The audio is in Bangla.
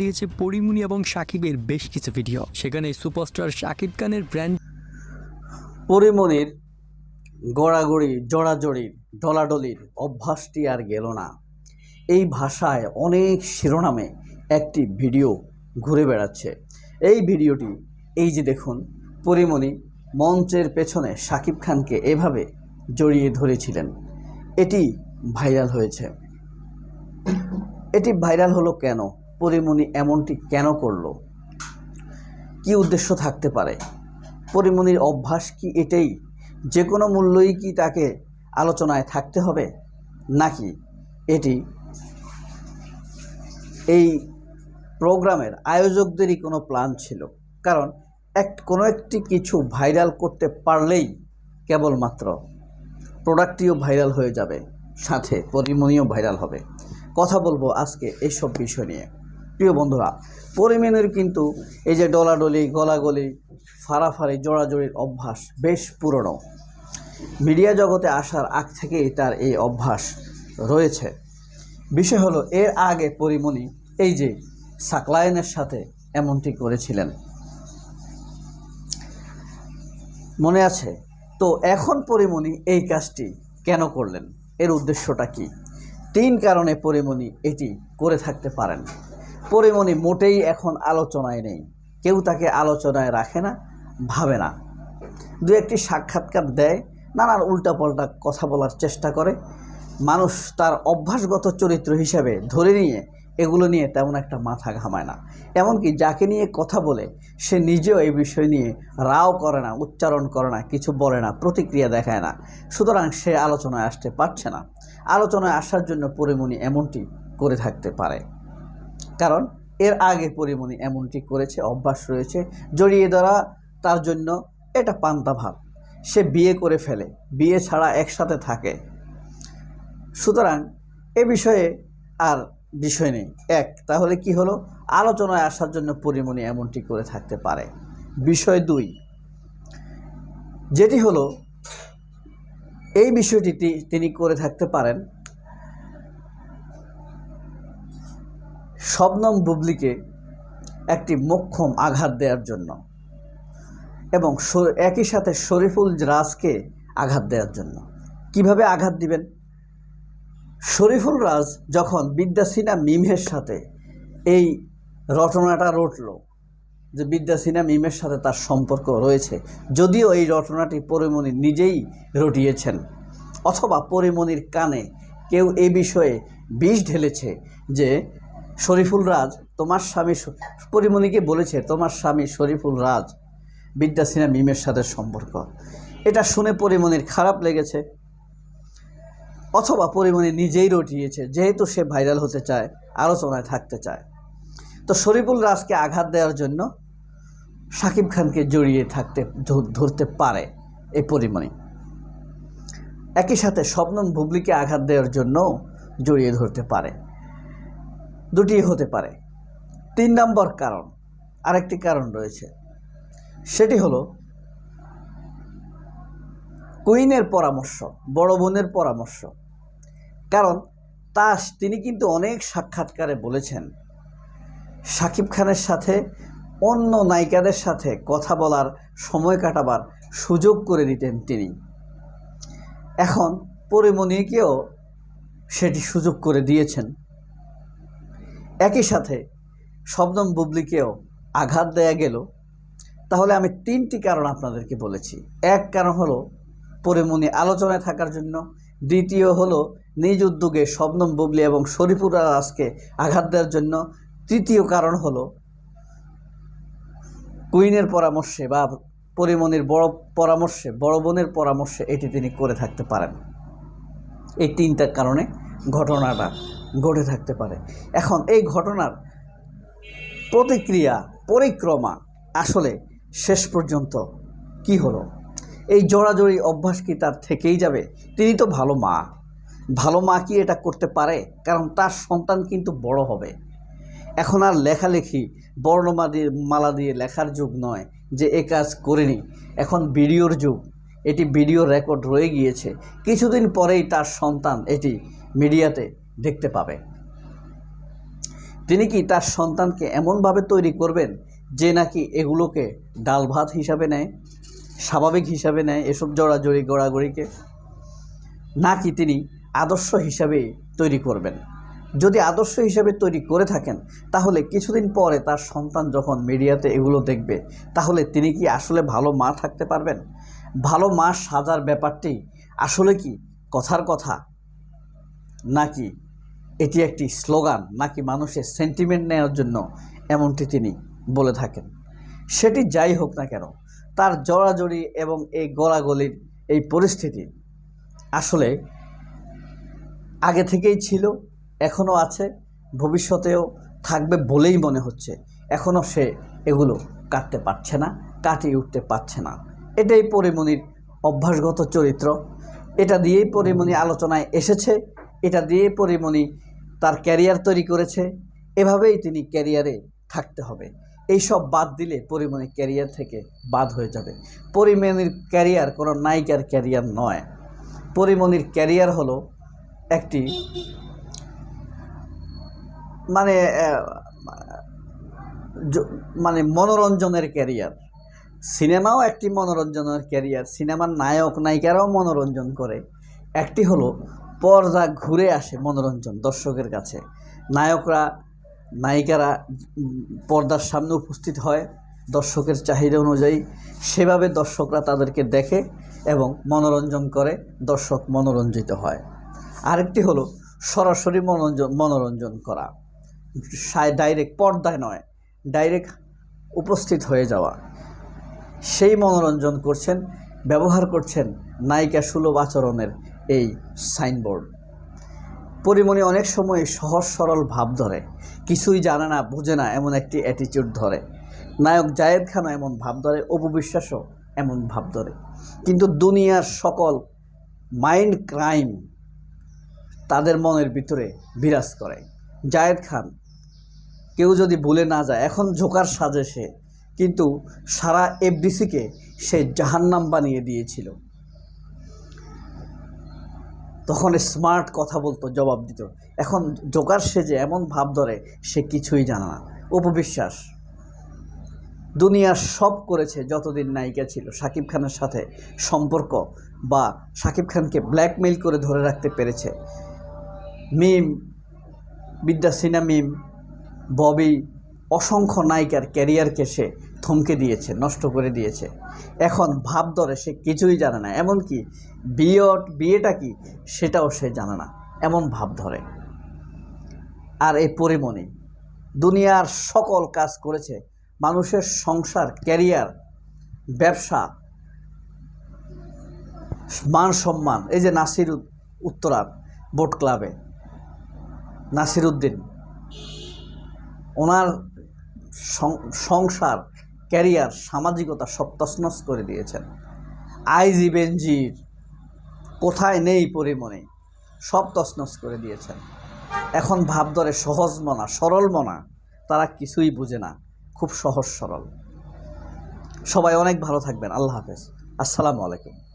দিয়েছে পরিমণি এবং সাকিবের বেশ কিছু ভিডিও। সেখানে সুপারস্টার সাকিব খানের ব্র্যান্ড পরিমণির গড়াগড়ি জড়াজড়ির ডলাডলির অভ্যাসটি আর গেল না। এই ভাষায় অনেক শিরোনামে একটি ভিডিও ঘুরে বেড়াচ্ছে। এই ভিডিওটি, এই যে দেখুন পরিমণি মঞ্চের পেছনে শাকিব খানকে এভাবে জড়িয়ে ধরেছিলেন। এটি ভাইরাল হয়েছে। এটি ভাইরাল হলো কেন? পরিমণি এমনটি কেন করল? কি উদ্দেশ্য থাকতে পারে? পরিমণির অভ্যাস কি এটাই? যে কোনো মূল্যই কি তাকে আলোচনায় থাকতে হবে? নাকি এটি এই প্রোগ্রামের আয়োজকদেরই কোনো প্ল্যান ছিল? কারণ এক, কোনো একটি কিছু ভাইরাল করতে পারলেই কেবলমাত্র প্রোডাক্টটিও ভাইরাল হয়ে যাবে, সাথে পরিমণিও ভাইরাল হবে। কথা বলব আজকে এইসব বিষয় নিয়ে। প্রিয় বন্ধুরা পরিমণির কিন্তু এই যে ডলাডলি, গলাগলি, ফাড়াফাড়ি, জোড়াজড়ির অভ্যাস বেশ পুরনো। মিডিয়া জগতে আসার আগ থেকেই তার এই অভ্যাস রয়েছে। বিষয় হলো, এর আগে পরিমণি এই যে সাকলায়নের সাথে এমনটি করেছিলেন। মনে আছে? তো এখন পরিমণি এই কাজটি কেন করলেন? এর উদ্দেশ্যটা কি? তিন কারণে পরিমণি এটি করে থাকতে পারেন। পরিমণি মোটেই এখন আলোচনায় নেই। কেউ তাকে আলোচনায় রাখে না, ভাবে না। দু একটি সাক্ষাৎকার দেয়, নানান উল্টাপাল্টা কথা বলার চেষ্টা করে। মানুষ তার অভ্যাসগত চরিত্র হিসাবে ধরে নিয়ে এগুলো নিয়ে তেমন একটা মাথা ঘামায় না। এমনকি যাকে নিয়ে কথা বলে, সে নিজেও এই বিষয় নিয়ে রাও করে না, উচ্চারণ করে না, কিছু বলে না, প্রতিক্রিয়া দেখায় না। সুতরাং সে আলোচনায় আসতে পারছে না। আলোচনায় আসার জন্য পরিমণি এমনটি করে থাকতে পারে। কারণ এর আগে পরিমণি এমনটি করেছে, অভ্যাস রয়েছে জড়িয়ে ধরা তার জন্য এটা পান্তা ভাব সে বিয়ে করে ফেলে, বিয়ে ছাড়া একসাথে থাকে। সুতরাং এ বিষয়ে আর বিষয় নেই। এক, তাহলে কি হলো? আলোচনায় আসার জন্য পরিমণি এমনটি করে থাকতে পারে। বিষয় দুই, যেটি হলো, এই বিষয়টি তিনি করে থাকতে পারেন শবনম বুবলিকে একটি মোক্ষম আঘাত দেওয়ার জন্য এবং একই সাথে শরীফুল রাজকে আঘাত দেওয়ার জন্য। কীভাবে আঘাত দিবেন? শরীফুল রাজ যখন বিদ্যা বিদ্যাসিনা মিমের সাথে এই রটনাটা রটল, যে বিদ্যা বিদ্যাসিনা মিমের সাথে তার সম্পর্ক রয়েছে, যদিও এই রটনাটি পরিমণি নিজেই রটিয়েছেন, অথবা পরিমণির কানে কেউ এ বিষয়ে বিষ ঢেলেছে যে শরীফুল রাজ, তোমার স্বামী পরিমণিকে বলেছে, তোমার স্বামী শরীফুল রাজ বিদ্যাসিনা মিমের সাথে সম্পর্ক। এটা শুনে পরিমণির খারাপ লেগেছে। অথবা পরিমণি নিজেই রটিয়েছে, যেহেতু সে ভাইরাল হতে চায়, আলোচনায় থাকতে চায়। তো শরীফুল রাজকে আঘাত দেওয়ার জন্য সাকিব খানকে জড়িয়ে থাকতে ধরতে পারে এই পরিমণি। একই সাথে শবনম বুবলিকে আঘাত দেওয়ার জন্য জড়িয়ে ধরতে পারে। দুটি হতে পারে। তিন নম্বর কারণ, আরেকটি কারণ রয়েছে। সেটি হলো কুইনের পরামর্শ, বড় বোনের পরামর্শ। কারণ তাস তিনি কিন্তু অনেক সাক্ষাৎকারে বলেছেন। সাকিব খানের সাথে, অন্য নায়িকাদের সাথে কথা বলার সময় কাটাবার সুযোগ করে দিতেন তিনি। এখন পরিমণিকেও সেটি সুযোগ করে দিয়েছেন। একই সাথে শবনম বুবলিকেও আঘাত দেয়া গেল। তাহলে আমি তিনটি কারণ আপনাদেরকে বলেছি। এক কারণ হলো পরিমণি আলোচনায় থাকার জন্য। দ্বিতীয় হলো নিজ উদ্যোগে শবনম বুবলি এবং শরীফুর রাজকে আঘাত দেওয়ার জন্য। তৃতীয় কারণ হলো কুইনের পরামর্শে বা পরিমণির বড় পরামর্শে, বড় বোনের পরামর্শে এটি তিনি করে থাকতে পারেন। এই তিনটা কারণে ঘটনাটা ঘটে থাকতে পারে। এখন এই ঘটনার প্রতিক্রিয়া, পরিক্রমা আসলে শেষ পর্যন্ত কি হলো? এই জোড়াজড়ি অভ্যাস কি তার থেকেই যাবে? তিনি তো ভালো মা। ভালো মা কি এটা করতে পারে? কারণ তার সন্তান কিন্তু বড় হবে। এখন আর লেখালেখি বর্ণমা দিয়ে মালা দিয়ে লেখার যুগ নয় যে এ কাজ করিনি। এখন ভিডিওর যুগ। এটি ভিডিও রেকর্ড রয়ে গিয়েছে। কিছুদিন পরেই তার সন্তান এটি মিডিয়াতে দেখতে পাবে। তিনি কি তার সন্তানকে এমনভাবে তৈরি করবেন যে নাকি এগুলোকে ডাল ভাত হিসাবে নেয়, স্বাভাবিক হিসাবে নেয় এসব জড়াজড়ি, গড়াগড়িকে? নাকি তিনি আদর্শ হিসাবে তৈরি করবেন? যদি আদর্শ হিসাবে তৈরি করে থাকেন, তাহলে কিছুদিন পরে তার সন্তান যখন মিডিয়াতে এগুলো দেখবে, তাহলে তিনি কি আসলে ভালো মা থাকতে পারবেন? ভালো মা সাজার ব্যাপারটি আসলে কি কথার কথা? নাকি এটি একটি স্লোগান নাকি মানুষের সেন্টিমেন্ট নেওয়ার জন্য এমনটি তিনি বলে থাকেন? সেটি যাই হোক না কেন, তার জড়াজড়ি এবং এই গলাগলির এই পরিস্থিতি আসলে আগে থেকেই ছিল, এখনও আছে, ভবিষ্যতেও থাকবে বলেই মনে হচ্ছে। এখনও সে এগুলো কাটতে পারছে না, কাটিয়ে উঠতে পারছে না। এটাই পরিমণির অভ্যাসগত চরিত্র। এটা দিয়েই পরিমণি আলোচনায় এসেছে। এটা দিয়ে পরিমণি তার ক্যারিয়ার তৈরি করেছে। এভাবেই তিনি ক্যারিয়ারে থাকতে হবে। এই সব বাদ দিলে পরিমণি ক্যারিয়ার থেকে বাদ হয়ে যাবে। পরিমণির ক্যারিয়ার কোনো নায়িকার ক্যারিয়ার নয়। পরিমণির ক্যারিয়ার হলো একটি মানে মানে মনোরঞ্জনের ক্যারিয়ার সিনেমাও একটি মনোরঞ্জনের ক্যারিয়ার সিনেমার নায়ক নায়িকারাও মনোরঞ্জন করে। একটি হলো পর্দা ঘুরে আসে মনোরঞ্জন দর্শকের কাছে। নায়করা, নায়িকারা পর্দার সামনে উপস্থিত হয় দর্শকের চাহিদা অনুযায়ী। সেভাবে দর্শকরা তাদেরকে দেখে এবং মনোরঞ্জন করে, দর্শক মনোরঞ্জিত হয়। আরেকটি হলো সরাসরি মনোরঞ্জন মনোরঞ্জন করা। ডাইরেক্ট পর্দায় নয়, ডাইরেক্ট উপস্থিত হয়ে যাওয়া। সেই মনোরঞ্জন করছেন, ব্যবহার করছেন নায়িকা সুলভ আচরণের এই সাইনবোর্ড। পরিমণি অনেক সময় সহজ সরল ভাব ধরে, কিছুই জানে না, বুঝে না এমন একটি অ্যাটিচিউড ধরে। নায়ক জায়েদ খানও এমন ভাব ধরে অপবিশ্বাসও এমন ভাব ধরে। কিন্তু দুনিয়ার সকল মাইন্ড ক্রাইম তাদের মনের ভিতরে বিরাজ করে। জায়েদ খান, কেউ যদি ভুলে না যায়, এখন জোকার সাজে সে, কিন্তু সারা এফডিসিকে সে জাহান্নাম বানিয়ে দিয়েছিল। তখন স্মার্ট কথা বলতো, জবাব দিত। এখন জোকার সেজে এমন ভাব ধরে, সে কিছুই জানে না। উপবিশ্বাস। দুনিয়ার সব করেছে যতদিন নায়িকা ছিল। শাকিব খানের সাথে সম্পর্ক বা শাকিব খানকে ব্ল্যাকমেইল করে ধরে রাখতে পেরেছে। মিম বিদ্যা সিনা মিম ববি অসংখ্য নায়িকার ক্যারিয়ারকে সে থমকে দিয়েছে, নষ্ট করে দিয়েছে। এখন ভাব ধরে সে কিছুই জানে না, এমনকি বিয়ে বিয়েটা কি সেটাও সে জানে না, এমন ভাব ধরে। আর এই পরিমণি, দুনিয়ার সকল কাজ করেছে, মানুষের সংসার, ক্যারিয়ার, ব্যবসা, মান সম্মান। এই যে নাসির উত্তরার বোট ক্লাবে, নাসির উদ্দিন, ওনার সংসার, ক্যারিয়ার, সামাজিকতা সব তছনছ করে দিয়েছেন। আইজি বেঞ্জির কোথায় নেই পরিমণি, সব তছনছ করে দিয়েছেন। এখন ভাব ধরে সহজ মনা, সরল মনা, তারা কিছুই বুঝে না, খুব সহজ সরল। সবাই অনেক ভালো থাকবেন, আল্লাহ হাফেজ। আসসালামু আলাইকুম।